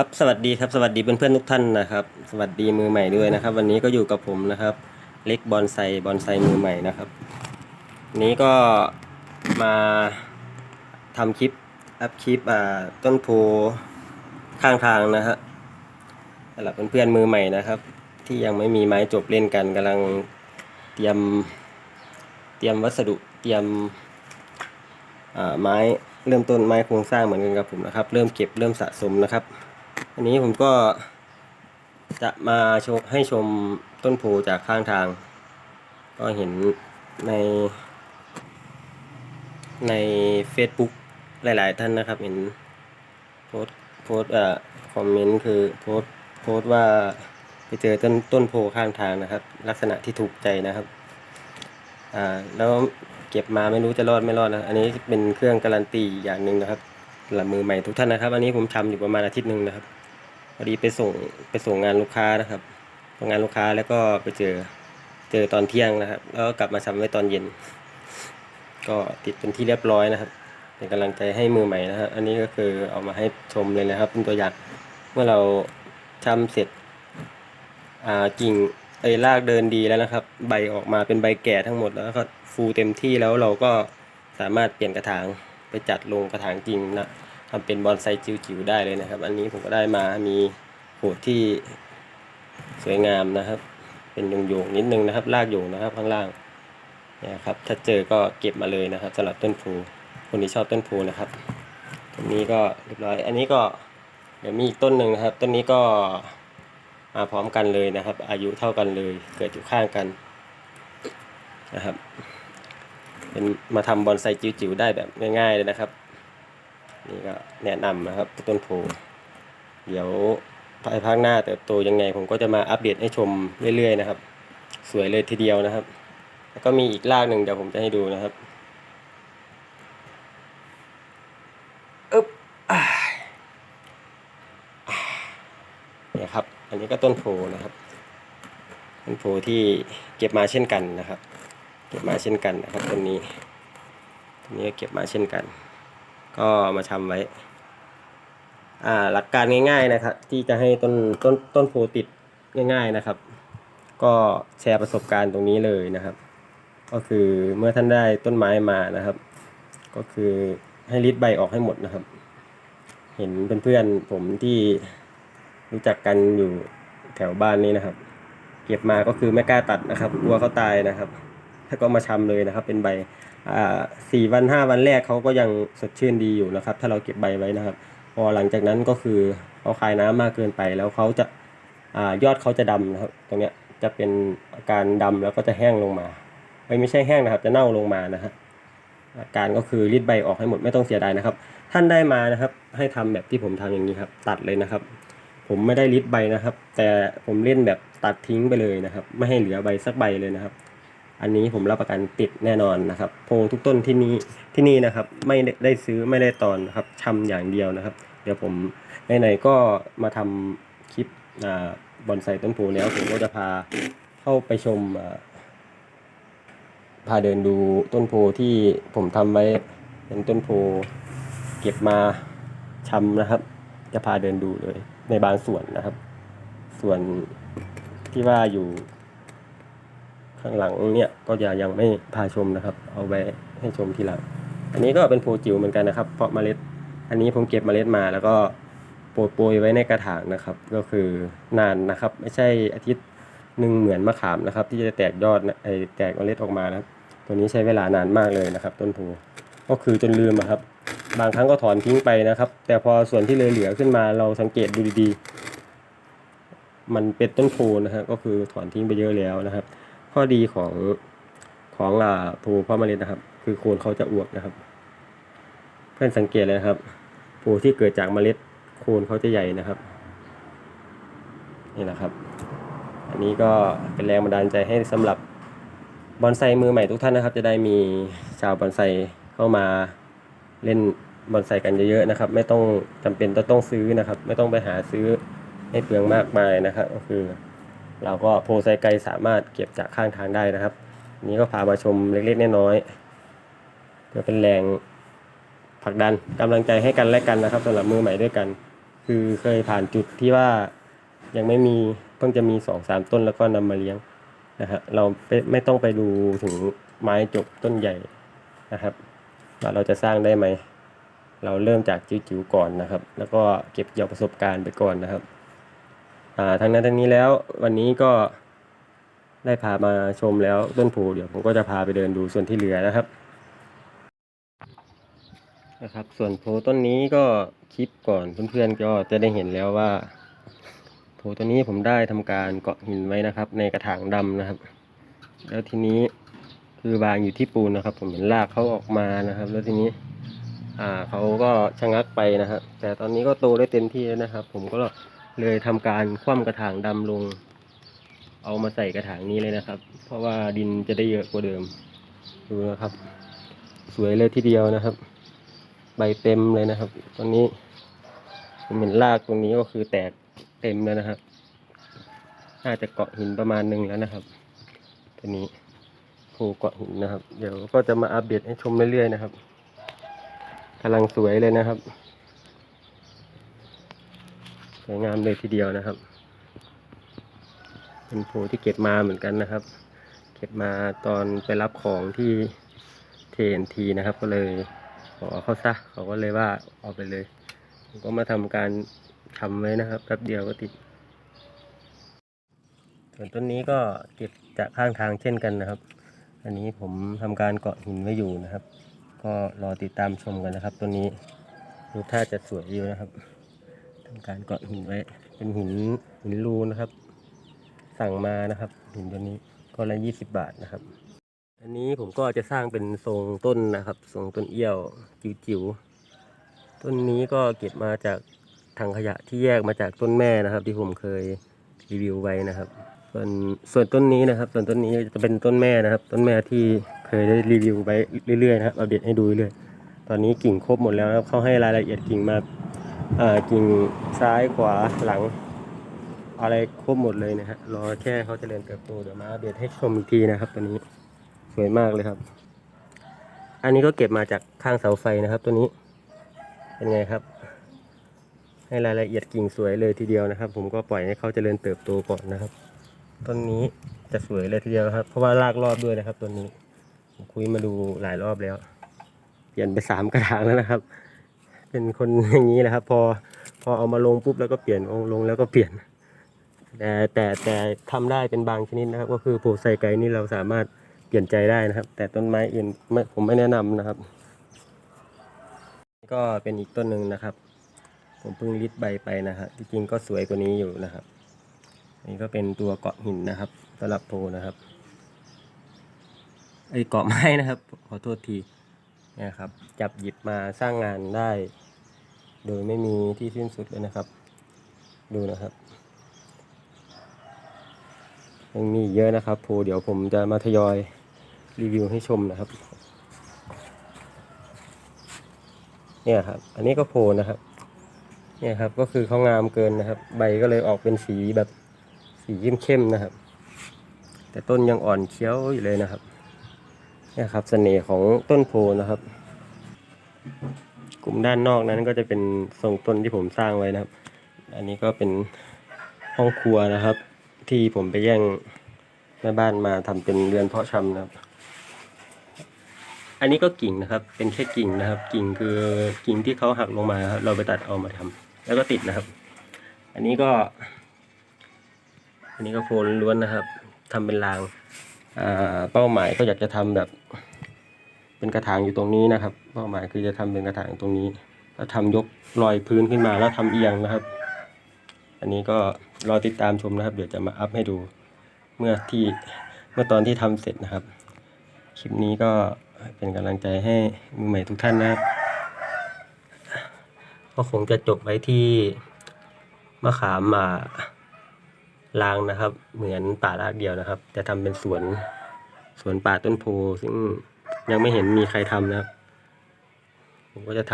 ครับสวัสดีครับสวัสดีเพื่อนๆทุกท่านนะครับ สวัสดีมือใหม่ด้วยนะครับ วันนี้ก็อยู่กับผมนะครับ เล็กบอนไซบอนไซมือใหม่นะครับ นี้ก็มาทำคลิปอัพคลิปอ่าต้นโพข้างทางนะฮะสำหรับเพื่อนๆมือใหม่นะครับ ที่ยังไม่มีไม้จบเล่นกันกำลังเตรียมเตรียมวัสดุเตรียมอ่าไม้เริ่มต้นไม้โครงสร้างเหมือนกันกับผมนะครับ เริ่มเก็บเริ่มสะสมนะครับ อันนี้ผมก็จะมาโชให้ชมต้นโพจากข้างทาง ก็เห็นใน ใน Facebook หลายๆท่านนะครับ เห็นโพสโพสอ่าคอมเมนต์คือโพสโพสว่าไปเจอต้นต้นโพข้างทางนะครับ ลักษณะที่ถูกใจนะครับอ่าแล้วเก็บมาไม่รู้จะรอดไม่รอดนะอันนี้เป็นเครื่องการันตีอย่างหนึ่งนะครับหรับมือใหม่ทุกท่านนะครับ อันนี้ผมทำอยู่ประมาณอาทิตย์หนึ่งนะครับ พอดีไปส่งไปส่งงานลูกค้านะครับงานลูกค้าแล้วก็ไปเจอเจอตอนเที่ยงนะครับ แล้วก็กลับมาทำไว้ตอนเย็น ก็ติดเป็นที่เรียบร้อยนะครับ เป็นกำลังใจให้มือใหม่นะครับ อันนี้ก็คือเอามาให้ชมเลยนะครับ เป็นตัวอย่างเมื่อเราทำเสร็จกิ่งไอ้รากเดินดีแล้วนะครับ ใบออกมาเป็นใบแก่ทั้งหมดแล้วก็ฟูเต็มที่แล้วเราก็สามารถเปลี่ยนกระถางไปจัดลงกระถางจริงนะ ทำเป็นบอนไซจิ๋วๆได้เลยนะครับ อันนี้ผมก็ได้มามีโหดที่สวยงามนะครับ เป็นโยงๆนิดนึงนะครับรากโยงนะครับข้างล่างเนี่ยครับถ้าเจอก็เก็บมาเลยนะครับสำหรับต้นโพคนที่ชอบต้นโพนะครับต้นนี้ก็เรียบร้อย อันนี้ก็เดี๋ยวมีอีกต้นหนึ่งนะครับ ต้นนี้ก็มาพร้อมกันเลยนะครับ อายุเท่ากันเลย เกิดอยู่ข้างกันนะครับเป็นมาทำบอนไซจิ๋วๆได้แบบง่ายๆเลยนะครับ นี่ก็แนะนำนะครับต้นโพเดี๋ยวภายภาคหน้าเติบโตยังไง ผมก็จะมาอัปเดตให้ชมเรื่อยๆนะครับ สวยเลยทีเดียวนะครับ แล้วก็มีอีกรากหนึ่งเดี๋ยวผมจะให้ดูนะครับอึ๊บอเนี่ยครับ อันนี้ก็ต้นโพนะครับ ต้นโพที่เก็บมาเช่นกันนะครับ เก็บมาเช่นกันนะครับต้นนี้ต้นนี้ก็เก็บมาเช่นกัน ก็มาทำไว้ อ่าหลักการง่าย ๆนะครับ ที่จะให้ต้นต้นต้นโพติดง่าย ๆนะครับ ก็แชร์ประสบการณ์ตรงนี้เลยนะครับ ก็คือเมื่อท่านได้ต้นไม้มานะครับ ก็คือให้ริดใบออกให้หมดนะครับ เห็นเพื่อนๆผมที่รู้จักกันอยู่แถวบ้านนี้นะครับ เก็บมาก็คือไม่กล้าตัดนะครับ กลัวเขาตายนะครับ แล้วก็มาชำเลยนะครับ เป็นใบอ่าสี่วันห้าวันแรกเขาก็ยังสดชื่นดีอยู่นะครับ ถ้าเราเก็บใบไว้นะครับ พอหลังจากนั้นก็คือเขาคายน้ำมากเกินไป แล้วเขาจะอ่ายอดเขาจะดำนะครับ ตรงเนี้ยจะเป็นอาการดำแล้วก็จะแห้งลงมา ไม่ไม่ใช่แห้งนะครับ จะเน่าลงมานะฮะอาการก็คือรีดใบออกให้หมดไม่ต้องเสียดายนะครับ ท่านได้มานะครับ ให้ทำแบบที่ผมทำอย่างนี้ครับ ตัดเลยนะครับ ผมไม่ได้ลิดใบนะครับ แต่ผมเล่นแบบตัดทิ้งไปเลยนะครับ ไม่ให้เหลือใบสักใบเลยนะครับ อันนี้ผมรับประกันติดแน่นอนนะครับ โพทุกต้นที่นี่ที่นี่นะครับ ไม่ได้ซื้อไม่ได้ตอนครับชำอย่างเดียวนะครับ เดี๋ยวผมไหนๆก็มาทำคลิปอบอนไซต้นโพแล้วผมก็จะพาเข้าไปชมพาเดินดูต้นโพที่ผมทำไว้เป็นต้นโพเก็บมาชำนะครับ จะพาเดินดูเลยในบางส่วนนะครับ ส่วนที่ว่าอยู่ ข้างหลังเนี่ยก็จะยังไม่พาชมนะครับ เอาไว้ให้ชมทีหลัง อันนี้ก็เป็นโพจิ๋วเหมือนกันนะครับ เพราะเมล็ด อันนี้ผมเก็บเมล็ดมาแล้วก็โปรยโปรยไว้ในกระถางนะครับ ก็คือนานนะครับ ไม่ใช่อาทิตย์หนึ่งเหมือนมะขามนะครับ ที่จะแตกยอดนะไอแตกเมล็ดออกมานะครับ ตัวนี้ใช้เวลานานมากเลยนะครับ ต้นโพก็คือจนลืมอะครับ บางครั้งก็ถอนทิ้งไปนะครับ แต่พอส่วนที่เหลือขึ้นมาเราสังเกตดูดีๆ มันเป็นต้นโพนะฮะก็คือถอนทิ้งไปเยอะแล้วนะครับ ข้อดีของของอ่าโพเพาเมล็ดนะครับ คือโคนเขาจะอวบนะครับ เพื่อนสังเกตเลยนะครับโพที่เกิดจากเมล็ดโคนเขาจะใหญ่นะครับ นี่นะครับ อันนี้ก็เป็นแรงบันดาลใจให้สำหรับบอนไซมือใหม่ทุกท่านนะครับ จะได้มีชาวบอนไซเข้ามาเล่นบอนไซกันเยอะๆนะครับ ไม่ต้องจำเป็นต้องซื้อนะครับ ไม่ต้องไปหาซื้อให้เปลืองมากมายนะครับ ก็คือ เราก็โพไซไกสามารถเก็บจากข้างทางได้นะครับ นี้ก็พามาชมเล็กๆน้อยๆเพื่อเป็นแรงผลักดันกำลังใจให้กันและกันนะครับสำหรับมือใหม่ด้วยกัน คือเคยผ่านจุดที่ว่ายังไม่มีเพิ่งจะมีสองสามต้นแล้วก็นำมาเลี้ยงนะฮะเราไม่ต้องไปดูถึงไม้จบต้นใหญ่นะครับว่าเราจะสร้างได้ไหม เราเริ่มจากจิ๋วๆก่อนนะครับ แล้วก็เก็บเกี่ยวประสบการณ์ไปก่อนนะครับ ทั้งนั้นทั้งนี้แล้ววันนี้ก็ได้พามาชมแล้วต้นโพเดี๋ยวผมก็จะพาไปเดินดูส่วนที่เหลือนะครับนะครับ ส่วนโพต้นนี้ก็คลิปก่อนเพื่อนๆก็จะได้เห็นแล้วว่าโพต้นนี้ผมได้ทำการเกาะหินไว้นะครับ ในกระถางดำนะครับ แล้วทีนี้คือวางอยู่ที่ปูนนะครับ ผมเห็นรากเขาออกมานะครับ แล้วทีนี้อ่าเขาก็ชะงักไปนะครับแต่ตอนนี้ก็โตได้เต็มที่แล้วนะครับ ผมก็ เลยทำการคว่ำกระถางดำลง เอามาใส่กระถางนี้เลยนะครับ เพราะว่าดินจะได้เยอะกว่าเดิม ดูนะครับ สวยเลยทีเดียวนะครับ ใบเต็มเลยนะครับ ตอนนี้ผมเห็นรากตรงนี้ก็คือแตกเต็มแล้วนะครับ น่าจะเกาะหินประมาณหนึ่งแล้วนะครับ ตัวนี้โคเกาะหินนะครับ เดี๋ยวก็จะมาอัปเดตให้ชมเรื่อยๆนะครับกำลังสวยเลยนะครับ วยงามเลยทีเดียวนะครับ เป็นโพที่เก็บมาเหมือนกันนะครับ เก็บมาตอนไปรับของที่ TNT นะครับ ก็เลยขอเขาซะเขาก็เลยว่าเอาไปเลยผมก็มาทำการทำไว้นะครับแป๊บเดียวก็ติดส่วนต้นนี้ก็เก็บจากข้างทางเช่นกันนะครับ อันนี้ผมทำการเกาะหินไว้อยู่นะครับ ก็รอติดตามชมกันนะครับตัวนี้ดูท่าจะสวยอยู่นะครับ ทำการเกาะหินไว้ เป็นหินหินรูนะครับ สั่งมานะครับ หินตัวนี้ก็ละยี่สิบบาทนะครับ อันนี้ผมก็จะสร้างเป็นทรงต้นนะครับทรงต้นเอี้ยวจิ๋วๆต้นนี้ก็เก็บมาจากถังขยะที่แยกมาจากต้นแม่นะครับ ที่ผมเคยรีวิวไว้นะครับ ส่วนส่วนต้นนี้นะครับ ส่วนต้นนี้จะเป็นต้นแม่นะครับ ต้นแม่ที่เคยได้รีวิวไว้เรื่อยๆนะครับอัปเดตให้ดูเรื่อยตอนนี้กิ่งครบหมดแล้วครับเขาให้รายละเอียดกิ่งมา กิ่งซ้ายขวาหลัง อะไรครบหมดเลยนะฮะรอแค่เขาเจริญเติบโตเดี๋ยวมาอัปเดตให้ชมอีกทีนะครับตัวนี้สวยมากเลยครับ อันนี้ก็เก็บมาจากข้างเสาไฟนะครับ ตัวนี้เป็นไงครับ ให้รายละเอียดกิ่งสวยเลยทีเดียวนะครับ ผมก็ปล่อยให้เขาเจริญเติบโตก่อนนะครับต้นนี้จะสวยเลยทีเดียวครับ เพราะว่าลากรอบด้วยนะครับต้นนี้ผมคุยมาดูหลายรอบแล้ว เปลี่ยนไปสามกระถางแล้วนะครับ เป็นคนอย่างนี้แหละครับ พอพอเอามาลงปุ๊บแล้วก็เปลี่ยนอาลงแล้วก็เปลี่ยน แต่แต่แต่ทำได้เป็นบางชนิดนะครับ ก็คือโพไซไกนี่เราสามารถเปลี่ยนใจได้นะครับ แต่ต้นไม้อื่นไม่ผมไม่แนะนำนะครับ ก็เป็นอีกต้นหนึ่งนะครับ ผมเพิ่งริดใบไปนะครับที่จริงก็สวยกว่านี้อยู่นะครับนี่ก็เป็นตัวเกาะหินนะครับสำหรับโพนะครับไอเกาะไม้นะครับ ขอโทษที นี่ครับจับหยิบมาสร้างงานได้ โดยไม่มีที่สิ้นสุดเลยนะครับ ดูนะครับยังมีเยอะนะครับโพเดี๋ยวผมจะมาทยอยรีวิวให้ชมนะครับเนี่ยครับ อันนี้ก็โพนะครับ เนี่ยครับก็คือเขางามเกินนะครับ ใบก็เลยออกเป็นสีแบบสีเข้มๆนะครับ แต่ต้นยังอ่อนเคี้ยวอยู่เลยนะครับ นี่ครับเสน่ห์ของต้นโพนะครับ กลุ่มด้านนอกนั้นก็จะเป็นทรงต้นที่ผมสร้างไว้นะครับ อันนี้ก็เป็นห้องครัวนะครับ ที่ผมไปแย่งแม่บ้านมาทำเป็นเรือนเพาะชำนะครับ อันนี้ก็กิ่งนะครับ เป็นแค่กิ่งนะครับ กิ่งคือกิ่งที่เขาหักลงมาครับเราไปตัดเอามาทำแล้วก็ติดนะครับ อันนี้ก็ อันนี้ก็โฟนล้วนนะครับทำเป็นราง เป้าหมายก็อยากจะทำแบบ เป็นกระถางอยู่ตรงนี้นะครับ เป้าหมายคือจะทำเป็นกระถางตรงนี้ แล้วทำยกลอยพื้นขึ้นมาแล้วทำเอียงนะครับ อันนี้ก็รอติดตามชมนะครับ เดี๋ยวจะมาอัพให้ดูเมื่อที่เมื่อตอนที่ทำเสร็จนะครับ คลิปนี้ก็เป็นกำลังใจให้มือใหม่ทุกท่านนะครับก็คงจะจบไว้ที่มะขามมา ลางนะครับ เหมือนป่ารากเดียวนะครับ จะทำเป็นสวนสวนป่าต้นโพซึ่งยังไม่เห็นมีใครทำนะครับผมก็จะท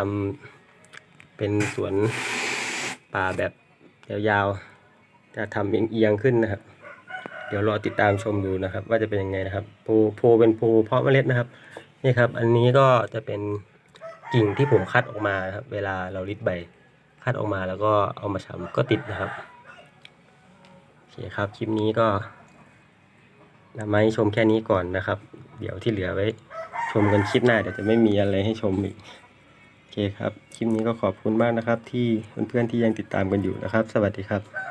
ำเป็นสวนป่าแบบยาวๆ จะทำเอียงๆขึ้นนะครับ เดี๋ยวรอติดตามชมดูนะครับ ว่าจะเป็นยังไงนะครับโพโพเป็นโพเพาะเมล็ดนะครับนี่ครับ อันนี้ก็จะเป็นกิ่งที่ผมคัดออกมาครับ เวลาเราริดใบคัดออกมาแล้วก็เอามาทำก็ติดนะครับ คครับ คลิปนี้ก็นำมาให้ชมแค่นี้ก่อนนะครับ เดี๋ยวที่เหลือไว้ ชมกันคลิปหน้าเดี๋ยวจะไม่มีอะไรให้ชมอีกโอเคครับ คลิปนี้ก็ขอบคุณมากนะครับ ที่เพื่อนๆที่ยังติดตามกันอยู่นะครับ สวัสดีครับ